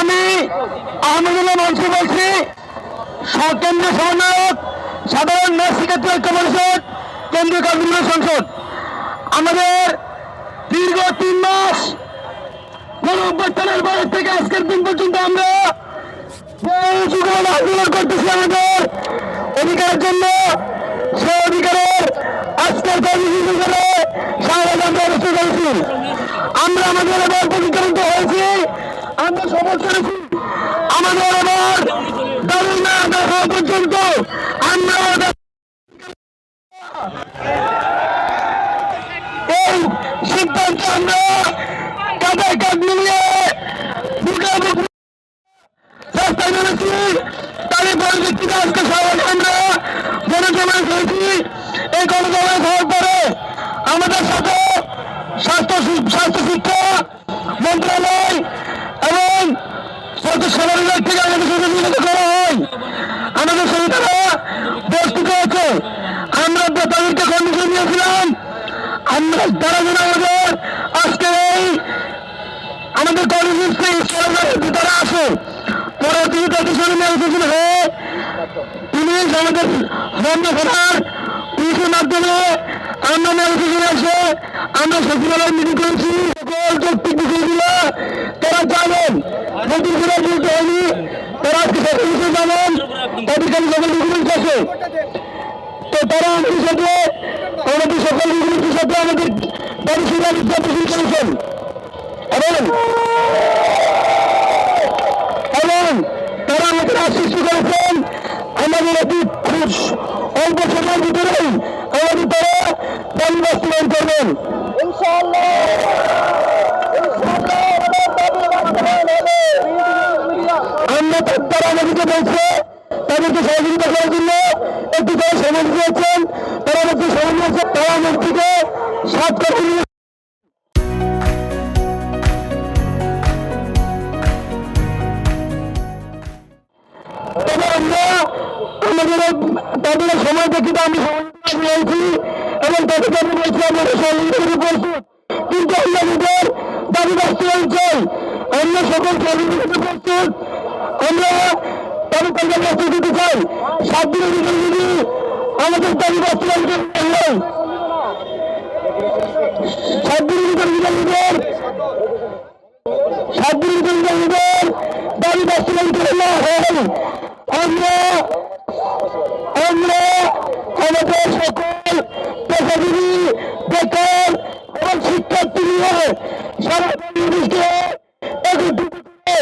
আমি আহমদুল্লাহ মঞ্চে বলছি কেন্দ্রীয় সমন্বয়ক, সাধারণ ন্যায় শিক্ষার্থী ঐক্য পরিষদ, কেন্দ্রীয় সংসদ। আমাদের দীর্ঘ তিন মাস থেকে আজকের দিন পর্যন্ত আমরা করতেছি আমাদের অধিকারের জন্য। সে অধিকারের আজকের কর্মসূচি করে সারা আমরা আমাদের এবার প্রতিক্রান্ত হয়েছি। আমরা সফল আমাদের এবার পর্যন্ত আমরা এই সিদ্ধান্ত আমরা কাঁধে কাঁধ মিলিয়ে বুকে বুক রাস্তায় নেমেছি। তারই পরিপ্রেক্ষিতে আজকে সবাই হয়েছি এই গণজমায়েত হওয়ার পরে আমাদের সাথে স্বাস্থ্য স্বাস্থ্য শিক্ষা মন্ত্রণালয় এবং স্বাস্থ্য সেবা বিভাগ থেকে আমাদের সাথে যোগাযোগ করা হয়, আমাদের সাথে তারা প্রস্তুত হয়েছে আমরা তাদেরকে কন্ডিশন দিয়েছিলাম আমরা তারা যেন আমাদের আজকে এই আমাদের কলেজে ইসলামের ভিতরে আসে। পরে তিনি তাদের সঙ্গে ম্যানেজেশন হয়ে তিনি আমাদের বন্ধ করার পুলিশের মাধ্যমে আমরা ম্যানেজেশন এসে আমরা সচিবালয় মিটিং করেছি, সকল যৌক্তিক বিষয়গুলো তারা জানেন। নতুন করে বলতে হয়নি, তারা আজকে জানেন কাছে সকল ডকুমেন্টস আছে। তো তারা আমাদের সাথে, আমাদের সকল ডকুমেন্টের সাথে আমাদের তাদের সুবিধা করেছেন। এবং এবং তারা আমাদের আশ্বস্ত করেছেন আমাদের অতি খুব অল্প সময়ের ভিতরেই আমাদের তারা দাবি বাস্তবায়ন করবেন আমরা তার- আমাদেরকে বলছে তাদেরকে সহযোগিতা করার জন্য একটু তারা সময় দিয়েছেন। তারা আমাকে সময় দিয়েছে তারা আমার থেকে সাত আমরা আমাদের তাদের সময় দেখি আমি রয়েছি এবং তাদেরকে আমি বলছি আমরা সহযোগিতার প্রস্তুত কিন্তু আমরা নিজের দাবি বাস্তবায়ন চাই। আমরা সকল সহযোগিতা প্রস্তুত। আমরা তাদের বাস্তব দিতে চাই। সাত দিনের ভিতরে আমাদের দাবি বাস্তবায়ন করতে হয়, সাত দিনের ভিতরে যদি আমাদের সাত দিনের দাবি বাস্তবায়ন করে আমরা আমাদের সকল পেশাজীবী বেকার এবং শিক্ষার্থী নিয়ে সারা বাংলাদেশকে একত্রিত করে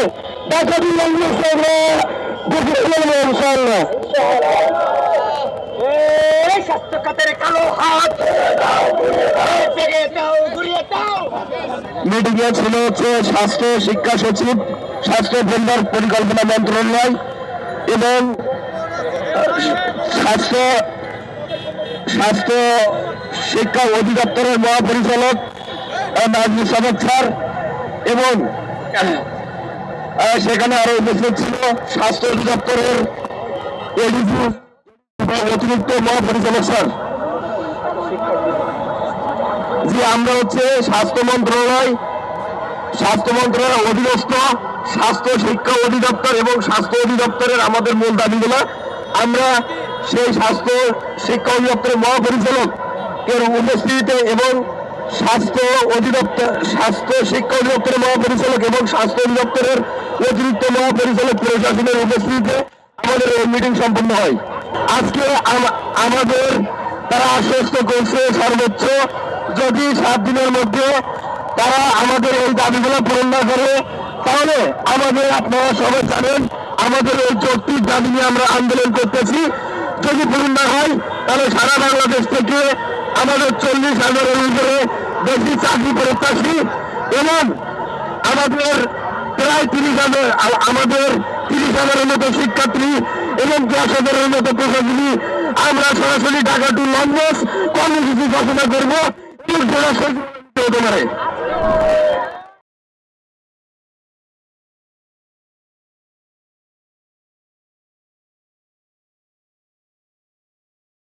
স্বাস্থ্য ছিল হচ্ছে স্বাস্থ্য শিক্ষা সচিব, স্বাস্থ্য কেন্দ্র পরিকল্পনা মন্ত্রণালয় এবং স্বাস্থ্য স্বাস্থ্য শিক্ষা অধিদপ্তরের মহাপরিচালক এবং সেখানে আরও উপস্থিত ছিল স্বাস্থ্য অধিদপ্তরের এডিসি অতিরিক্ত মহাপরিচালক স্যার। যে আমরা হচ্ছে স্বাস্থ্য মন্ত্রণালয়, স্বাস্থ্য মন্ত্রণালয়ের অধীনস্থ স্বাস্থ্য শিক্ষা অধিদপ্তর এবং স্বাস্থ্য অধিদপ্তরের আমাদের মূল দাবিগুলো। আমরা সেই স্বাস্থ্য শিক্ষা অধিদপ্তরের মহাপরিচালক এর উপস্থিতিতে এবং স্বাস্থ্য অধিদপ্তর, স্বাস্থ্য শিক্ষা অধিদপ্তরের মহাপরিচালক এবং স্বাস্থ্য অধিদপ্তরের অতিরিক্ত মহাপরিচালক প্রশাসনের উপস্থিতিতে আমাদের এই মিটিং সম্পন্ন হয়। আজকে আম- আমাদের তারা আশ্বস্ত করছে সর্বোচ্চ যদি সাত দিনের মধ্যে তারা আমাদের এই দাবিগুলো পূরণ না করে, তাহলে আমাদের আপনারা সবাই জানেন, আমাদের এই যৌক্তিক দাবি নিয়ে আমরা আন্দোলন করতেছি। যদি পূরণ না হয়, তাহলে সারা বাংলাদেশ থেকে আমাদের চল্লিশ হাজারের উপরে বেশি চাকরি প্রত্যাশী এবং আমাদের প্রায় তিরিশ হাজার আমাদের তিরিশ হাজারের মতো শিক্ষার্থী এবং দশ হাজারের মতো প্রশাসনী। আমরা সরাসরি ঢাকা টু লন্ডন কর্মসূচি ঘোষণা করব। পারে।